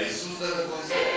а Иисус, дорогой, за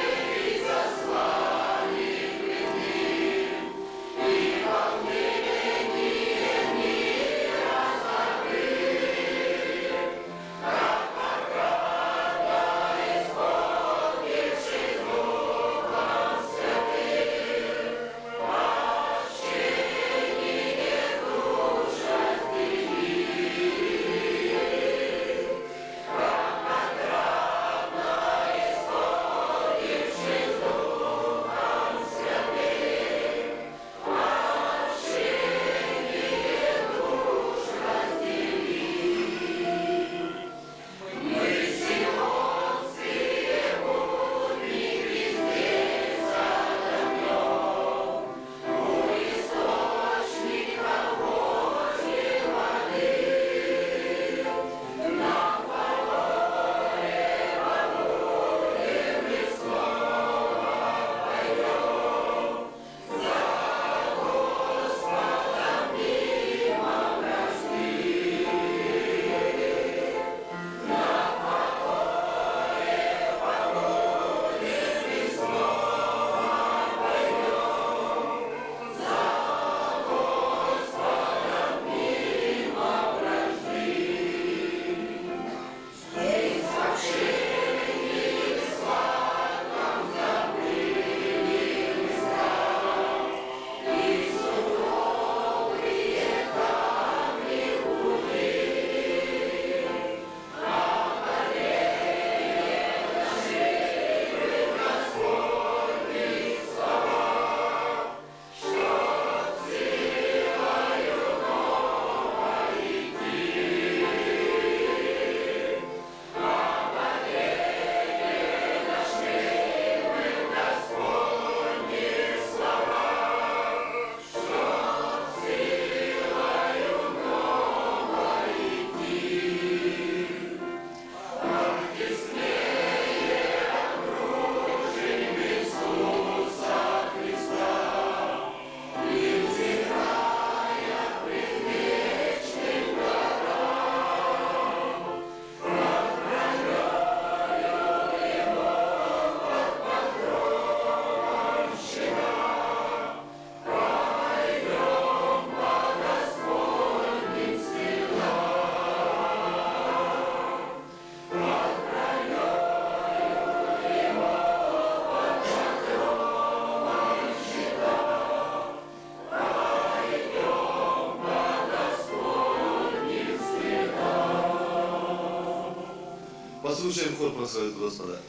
Послушаем хор прославить Господа.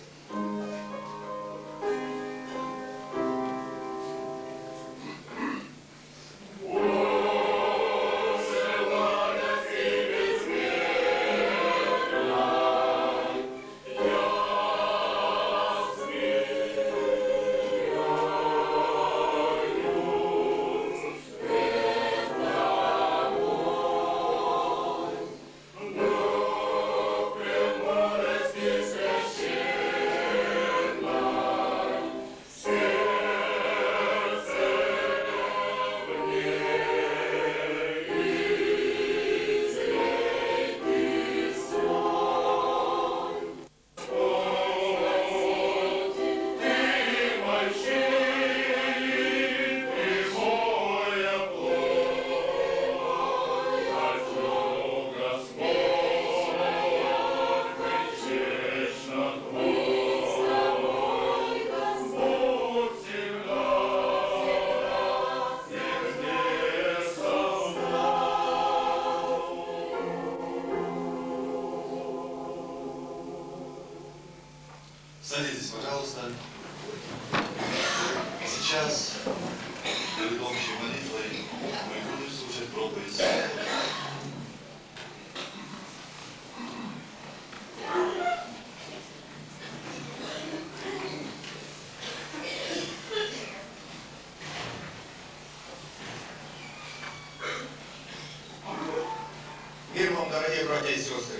Мир вам, дорогие братья и сестры!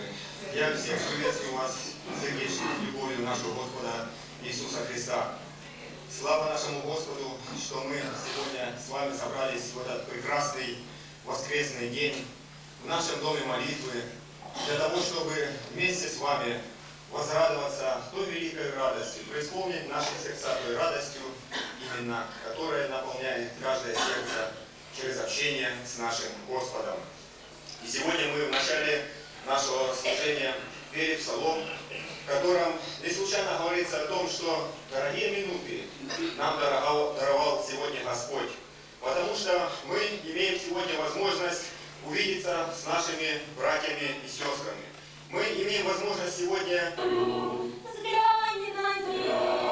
Я всех приветствую вас сердечной любовью нашего Господа Иисуса Христа. Слава нашему Господу, что мы сегодня с вами собрались в этот прекрасный воскресный день в нашем доме молитвы для того, чтобы вместе с вами возрадоваться той великой радостью, преисполнить наши сердца той радостью, именно которая наполняет каждое сердце через общение с нашим Господом. И сегодня мы в начале нашего служения пели псалом, в котором не случайно говорится о том, что дорогие минуты нам даровал, даровал сегодня Господь. Потому что мы имеем сегодня возможность увидеться с нашими братьями и сестрами. Мы имеем возможность сегодня Взглянь на немощь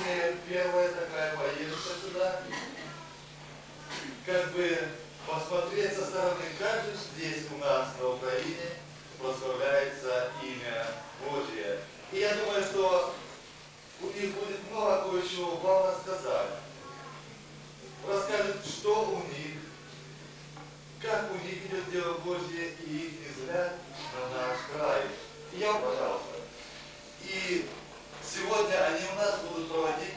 их первая такая поездка сюда. Как бы посмотреть со стороны, как же здесь у нас на Украине прославляется имя Божье. И я думаю, что у них будет много кое-чего вам рассказать расскажет, что у них, как у них идет дело Божье и их взгляд на наш край. И я, пожалуйста. И сегодня они у нас будут проводить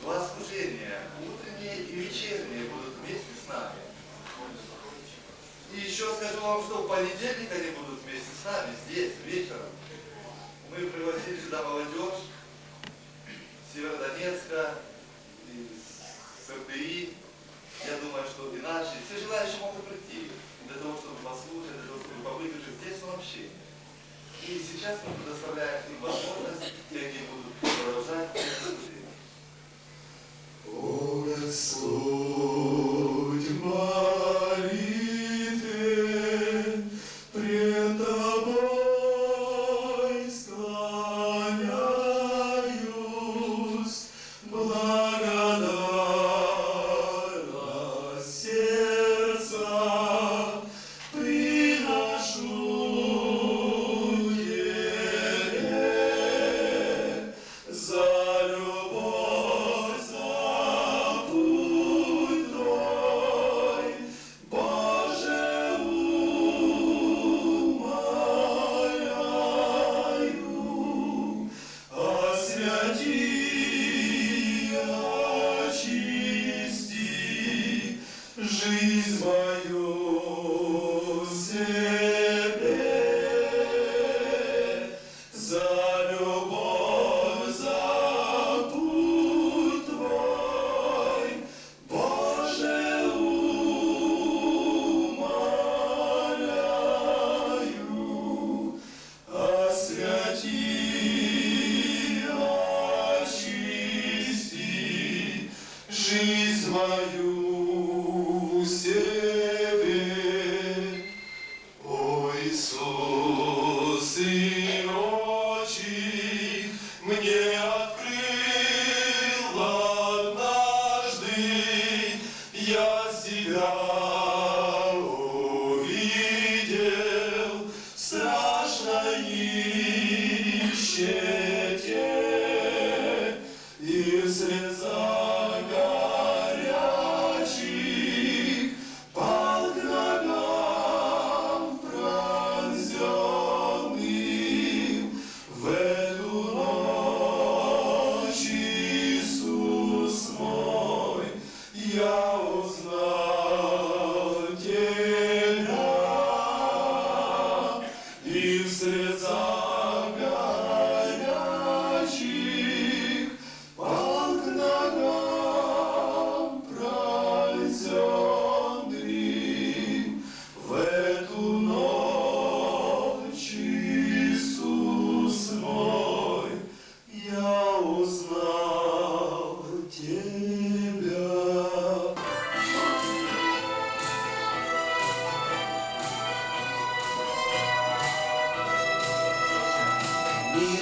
два служения, утренние и вечерние будут вместе с нами. И еще скажу вам, что в понедельник они будут вместе с нами, здесь, вечером. Мы пригласили сюда молодежь Северодонецка, из РТИ, я думаю, что и наши, все желающие могут прийти для того, чтобы послушать, для того, чтобы уже здесь в общении. И сейчас мы предоставляем им возможность, и они будут продолжать жизнь мою и в слезах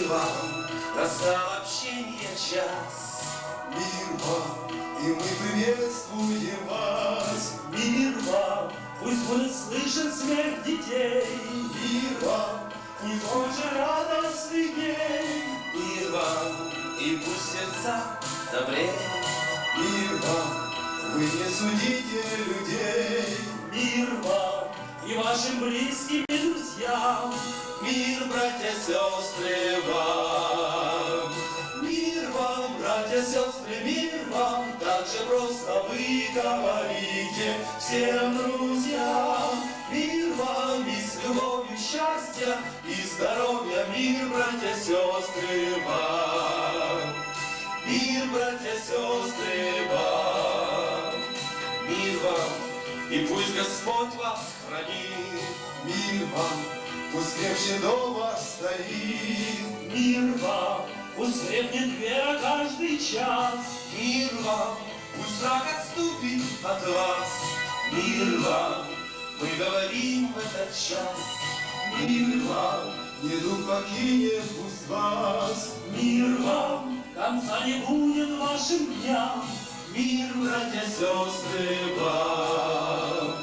Мир вам, настал общение час. Мир вам, и мы приветствуем вас. Мир вам, пусть будет слышен смех детей. Мир вам, Пусть больше радостный день. Мир вам, и пусть сердца добрее. мир вам, вы не судите людей. Мир вам и вашим близким и друзьям. Мир, братья, сестры, вам. Мир вам, братья, сестры, мир вам. Так же просто вы говорите всем друзьям. Мир вам и с любовью счастья и здоровья. Мир, братья, сестры, вам. Мир, братья, сестры, вам. Мир вам, и пусть Господь вас хранит. Мир вам, пусть крепче дома стоит. Мир вам, пусть крепнет вера каждый час. Мир вам, пусть враг отступит от вас. Мир вам, мы говорим в этот час. Мир вам, Недуг покинет пусть вас. мир вам, конца не будет вашим дням. Мир, братья, сестры, вам.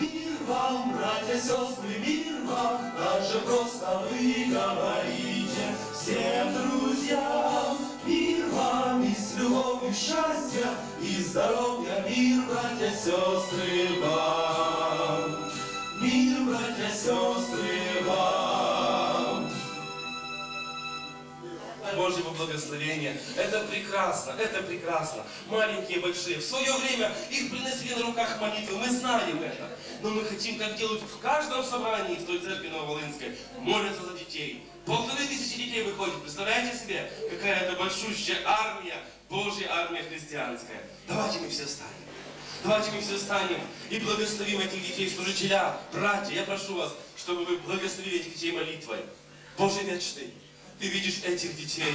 Мир вам, братья, сестры, мир вам. Так же просто вы говорите всем друзьям. Мир вам и с любовью счастья и здоровья. Мир, братья, сестры, вам. Мир, братья, сестры, вам. Божьего благословения. Это прекрасно, это прекрасно. Маленькие, большие. В свое время их приносили на руках молитвы, мы знаем это. Но мы хотим, как делают в каждом собрании в той церкви Нововолынской, молятся за детей. Полторы тысячи детей выходит. Представляете себе, какая это большущая армия, Божья армия христианская. Давайте мы все станем. Давайте мы все станем и благословим этих детей, служителя, братья. Я прошу вас, чтобы вы благословили этих детей молитвой. Боже вечный, ты видишь этих детей,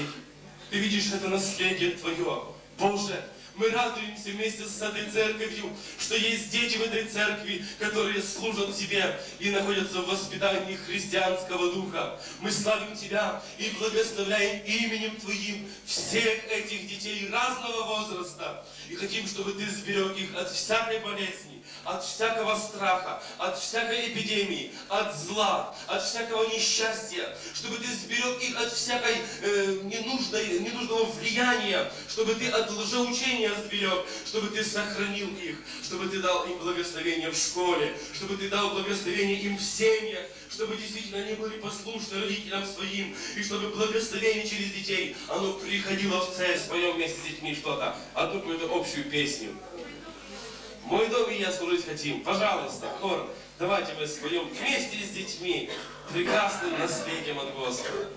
ты видишь это наследие Твое. Боже, мы радуемся вместе с этой церковью, что есть дети в этой церкви, которые служат Тебе и находятся в воспитании христианского духа. Мы славим Тебя и благословляем именем Твоим всех этих детей разного возраста. И хотим, чтобы Ты сберег их от всякой болезни, от всякого страха, от всякой эпидемии, от зла, от всякого несчастья, чтобы ты сберег их от всякой э, ненужной, ненужного влияния, чтобы ты от лжеучения сберег, чтобы ты сохранил их, чтобы ты дал им благословение в школе, чтобы ты дал благословение им в семьях, чтобы действительно они были послушны родителям своим, и чтобы благословение через детей, оно приходило в цель, споем вместе с детьми что-то, одну какую-то общую песню. Мой дом и я служить хотим. Пожалуйста, хор, давайте мы споем вместе с детьми прекрасным наследием от Господа.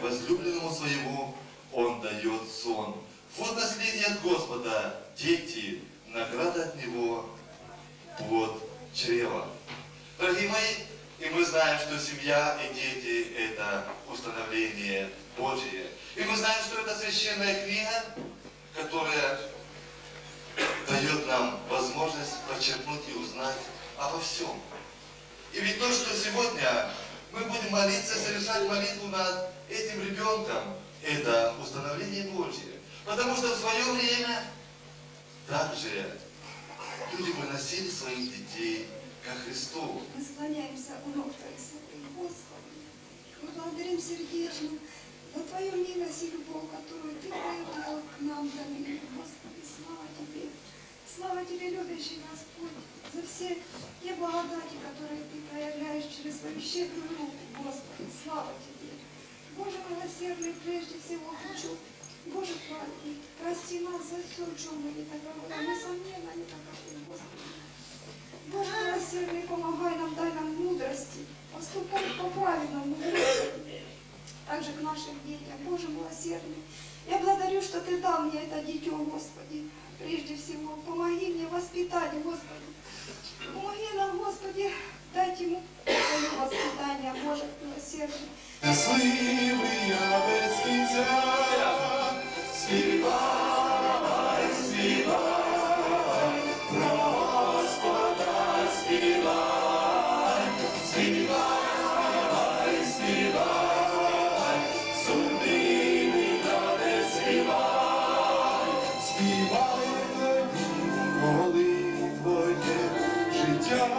Возлюбленному своему он дает сон. Вот наследие от Господа, дети, награда от Него, плод чрева. Дорогие мои, и мы знаем, что семья и дети – это установление Божие. И мы знаем, что это священная книга, которая дает нам возможность подчеркнуть и узнать обо всем. И ведь то, что сегодня мы будем молиться, совершать молитву над этим ребенком, это установление Божье. Потому что в свое время также люди выносили своих детей ко Христу. Мы склоняемся у ног Твоих святых, Господи. Мы благодарим сердечно за Твою милость и любовь, которую Ты проявлял к нам, дорогие Господи. Слава Тебе. Слава Тебе, любящий Господь, за все те благодати, которые Ты проявляешь через свою щедрую руку, Господи. Слава Тебе. Боже милосердный, прежде всего хочу, Боже праведный, прости нас за все, в чем мы не таковы, а несомненно не таковы, Господи. Боже милосердный, помогай нам, дай нам мудрости, поступать по-правильному, Господи. Также к нашим детям, Боже милосердный. Я благодарю, что Ты дал мне это дитё, Господи. Прежде всего, помоги мне воспитать, Господи. Помоги нам, Господи, дать ему Твое воспитание, Боже милосердный. Щасливий я без кінця, співай, співай, про Господа співай, співай, співай, сумний не співай, співай мені, коли твоє життя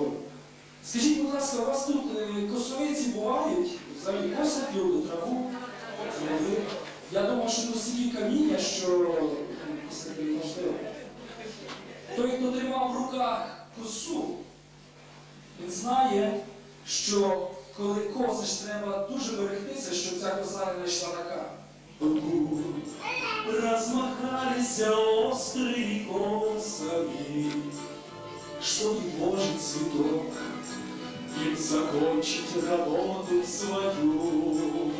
Господня. Скажіть, будь ласка, у вас тут е, косовиці бувають, взагалі косять люди траву. Я думаю, що тут каміння, що косити неможливо. Той, хто тримав в руках косу, він знає, що коли косиш, треба дуже берегтися, щоб ця коса не йшла на камінь. Размахались острые косами, чтобы Божий цветок им закончить работу свою.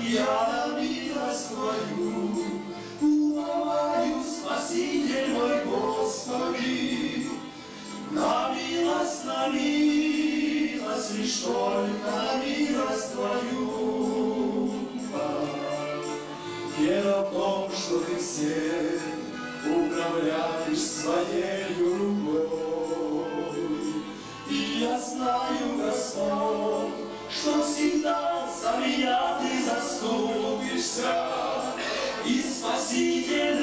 Я на милость Твою уповаю, Спаситель мой Господи, на милость, на милость, лишь только на милость Твою. Вера в том, что Ты всех управляешь своей рукой. И я знаю, Господь, что всегда за меня Ты заступишься, и спасительным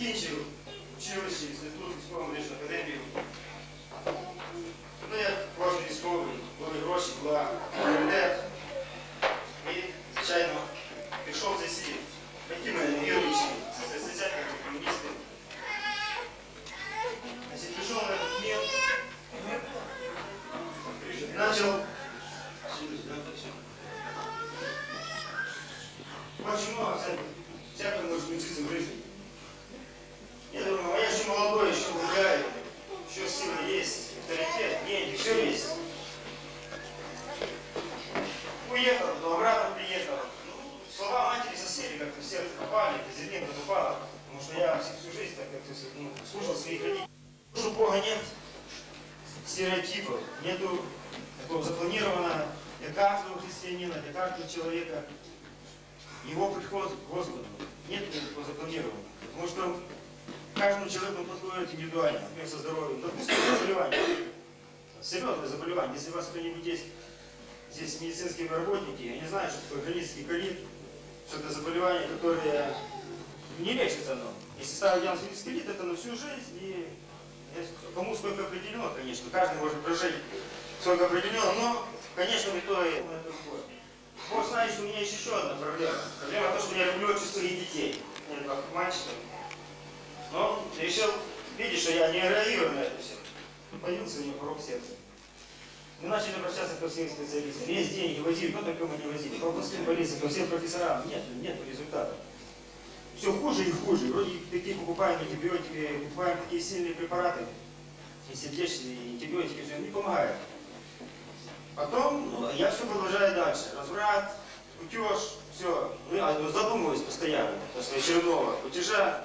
Закінчив училище, інститут, військову медичну Стереотипов, нету такого запланированного для каждого христианина, для каждого человека его приход к Господу. Нет такого запланированного. Потому что каждому человеку подходит индивидуально, например, со здоровьем. Допустим, заболевание. Серьезное заболевание. Если у вас кто-нибудь есть здесь медицинские работники, я не знаю, что такое хронический колит, что это заболевание, которое не лечится оно. Если ставить диагноз хронический колит, это на всю жизнь и Кому сколько определено, конечно, каждый может прожить сколько определено, но, конечно, в итоге такое. Бог знает, что у меня есть еще одна проблема. Проблема в том, что я люблю очень своих детей. У меня два мальчика. Но решил, видишь, что я не реагирую на это все. Появился у него порог сердца. Мы начали обращаться ко всем специалистам. Есть деньги, возили, но только мы не возили. Областным больницам, ко всем профессорам. Нет, нет результата. Все хуже и хуже. Вроде такие покупаем антибиотики, покупаем такие сильные препараты, и сердечные, и антибиотики, все, не помогает. Потом ну, я все продолжаю дальше. Разврат, кутеж, все. Ну, задумываюсь постоянно после очередного кутежа.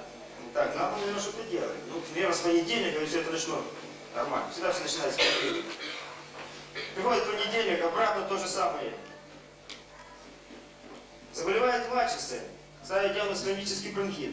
Так, надо, наверное, что-то делать. Ну, примерно с и все это начну нормально. Всегда все начинается с понедельника. Приходит понедельник, обратно то же самое. Заболевает младший Ставят диагноз хронический бронхит.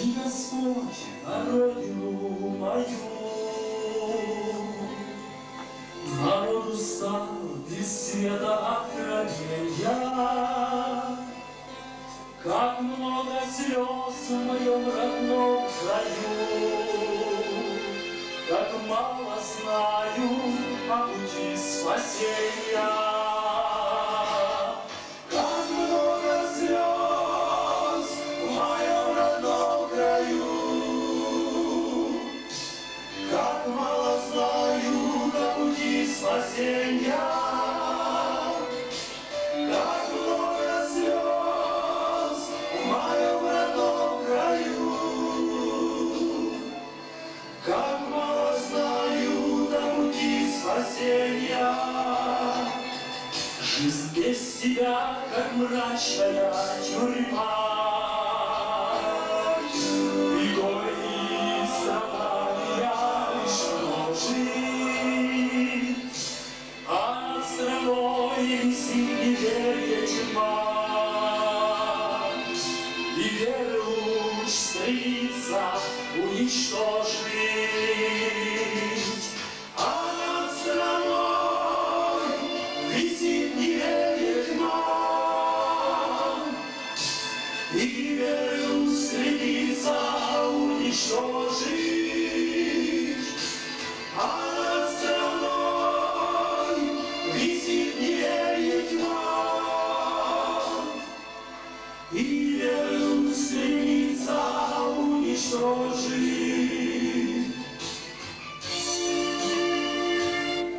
Взгляни, Господь, на родину мою, Народу стал без света откровения. Как много слез в моем родном краю, Как мало знаю о пути спасения. Как мрачная тюрьма. И горе и страдания жить. А страной висит неверие тьма. И веру стремится уничтожить.